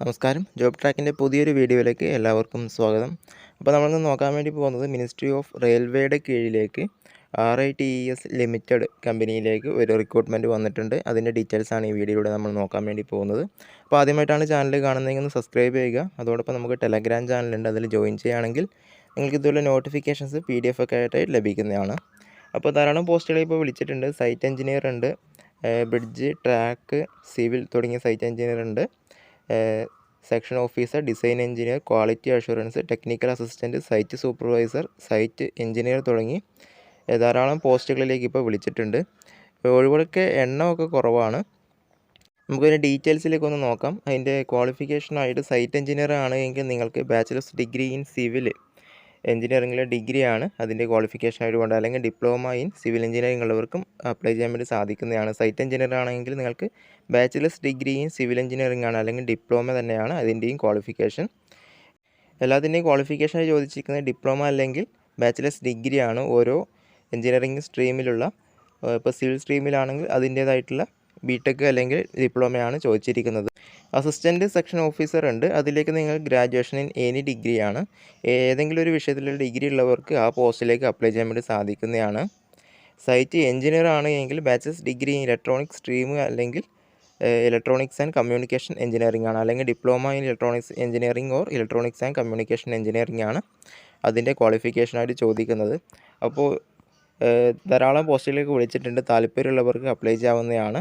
നമസ്കാരം. ജോബ് ട്രാക്കിന്റെ പുതിയൊരു വീഡിയോയിലേക്ക് എല്ലാവർക്കും സ്വാഗതം. അപ്പോൾ നമ്മളിന്ന് നോക്കാൻ വേണ്ടി പോകുന്നത് മിനിസ്ട്രി ഓഫ് റെയിൽവേയുടെ കീഴിലേക്ക് R I T E S limited കമ്പനിയിലേക്ക് ഒരു റിക്രൂട്ട്മെന്റ് വന്നിട്ടുണ്ട്. അതിന്റെ ഡീറ്റെയിൽസാണ് ഈ വീഡിയോയിലൂടെ നമ്മൾ നോക്കാൻ വേണ്ടി പോകുന്നത്. അപ്പോൾ ആദ്യമായിട്ടാണ് ചാനൽ കാണുന്നതെങ്കിൽ ഒന്ന് സബ്സ്ക്രൈബ് ചെയ്യുക. അതോടൊപ്പം നമുക്ക് ടെലഗ്രാം ചാനലുണ്ട് അതിൽ ജോയിൻ ചെയ്യുകയാണെങ്കിൽ നിങ്ങൾക്ക് ഇതുപോലെ നോട്ടിഫിക്കേഷൻസ് പി ഡി എഫ് ഒക്കെ ആയിട്ട് ലഭിക്കുന്നതാണ്. അപ്പോൾ ധാരാളം പോസ്റ്റുകൾ ഇപ്പോൾ വിളിച്ചിട്ടുണ്ട്. സൈറ്റ് എഞ്ചിനീയർ ഉണ്ട് ബ്രിഡ്ജ് ട്രാക്ക് സിവിൽ തുടങ്ങിയ സൈറ്റ് എഞ്ചിനീയർ ഉണ്ട്. Section officer design engineer quality assurance technical assistant site supervisor site engineer തുടങ്ങി ധാരാളം പോസ്റ്റുകളിലേക്ക് ഇപ്പോൾ വിളിച്ചിട്ടുണ്ട്. ഇപ്പോൾ ഒഴിവുകളൊക്കെ എണ്ണമൊക്കെ കുറവാണ്. നമുക്കതിന്റെ ഡീറ്റെയിൽസിലേക്ക് ഒന്ന് നോക്കാം. അതിന്റെ ക്വാളിഫിക്കേഷനായിട്ട് സൈറ്റ് എഞ്ചിനീയർ ആണ് എങ്കിൽ നിങ്ങൾക്ക് ബാച്ചിലേഴ്സ് ഡിഗ്രി ഇൻ സിവിൽ എഞ്ചിനീയറിംഗിലെ ഡിഗ്രിയാണ് അതിന്റെ ക്വാളിഫിക്കേഷൻ ആയതുകൊണ്ട് അല്ലെങ്കിൽ ഡിപ്ലോമ ഇൻ സിവിൽ എഞ്ചിനീയറിംഗ് ഉള്ളവർക്കും അപ്ലൈ ചെയ്യാൻ വേണ്ടി സാധിക്കുന്നതാണ്. സൈറ്റ് എഞ്ചിനീയർ ആണെങ്കിൽ നിങ്ങൾക്ക് bachelors degree in civil engineering ആണ് അല്ലെങ്കിൽ ഡിപ്ലോമ തന്നെയാണ് അതിന്റെയും ക്വാളിഫിക്കേഷൻ. എല്ലാത്തിന്റെയും ക്വാളിഫിക്കേഷനായി ചോദിച്ചിരിക്കുന്നത് ഡിപ്ലോമ അല്ലെങ്കിൽ ബാച്ചിലേഴ്സ് ഡിഗ്രിയാണ് ഓരോ എഞ്ചിനീയറിംഗ് സ്ട്രീമിലുള്ള ഇപ്പോൾ സിവിൽ സ്ട്രീമിലാണെങ്കിൽ അതിന്റേതായിട്ടുള്ള ബിടെക് അല്ലെങ്കിൽ ഡിപ്ലോമയാണ് ചോദിച്ചിരിക്കുന്നത്. അസിസ്റ്റന്റ് സെക്ഷൻ ഓഫീസർ ഉണ്ട്. അതിലേക്ക് നിങ്ങൾ ഗ്രാജുവേഷൻ ഇൻ എനി ഡിഗ്രിയാണ് ഏതെങ്കിലും ഒരു വിഷയത്തിലുള്ള ഡിഗ്രി ഉള്ളവർക്ക് ആ പോസ്റ്റിലേക്ക് അപ്ലൈ ചെയ്യാൻ വേണ്ടി സാധിക്കുന്നതാണ്. സൈറ്റ് എഞ്ചിനീയർ ആണ് എങ്കിൽ bachelors degree in electronics stream അല്ലെങ്കിൽ ഇലക്ട്രോണിക്സ് ആൻഡ് കമ്മ്യൂണിക്കേഷൻ എഞ്ചിനീയറിംഗ് ആണ്. അല്ലെങ്കിൽ diploma in electronics engineering or electronics and communication engineering ആണ് അതിന്റെ ക്വാളിഫിക്കേഷനായിട്ട് ചോദിക്കുന്നത്. അപ്പോൾ ധാരാളം പോസ്റ്റുകളിലേക്ക് വിളിച്ചിട്ടുണ്ട്. താല്പര്യമുള്ളവർക്ക് അപ്ലൈ ചെയ്യാവുന്നതാണ്.